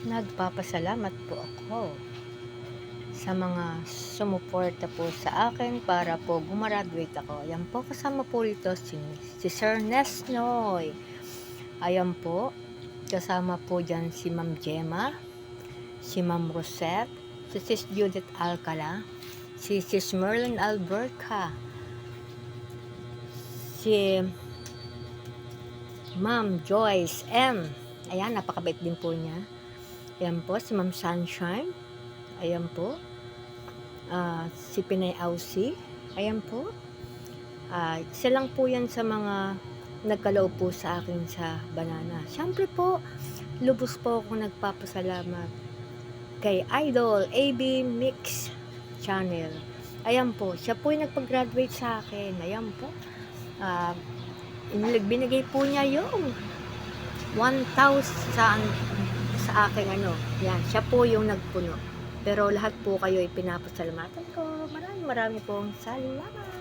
Nagpapasalamat po ako sa mga sumuporta po sa akin para po gumraduate ako. Ayan po, kasama po rito si, si Sir Nesnoy. Ayan po, kasama po dyan si Ma'am Gemma, si Ma'am Rosette, si Sis Judith Alcala, si Sis Merlin Alberca, si Ma'am Joyce M. Ayan, napakabait din po niya. Ayan po, si Ma'am Sunshine. Ayan po. Ah, si Pinay Ausi. Ayan po. Ah, isa lang po yan sa mga nagkaloob po sa akin sa banana. Siyempre po, lubos po ako nagpapasalamat kay Idol AB Mix Channel. Ayan po, siya po yung nagpag-graduate sa akin. Ayan po. Ah, inilag- binigay po niya yung 1,000 sa, aking ano. Yan, siya po yung nagpuno. Pero lahat po kayo ipinapasalamatan ko. Maraming marami pong salamat.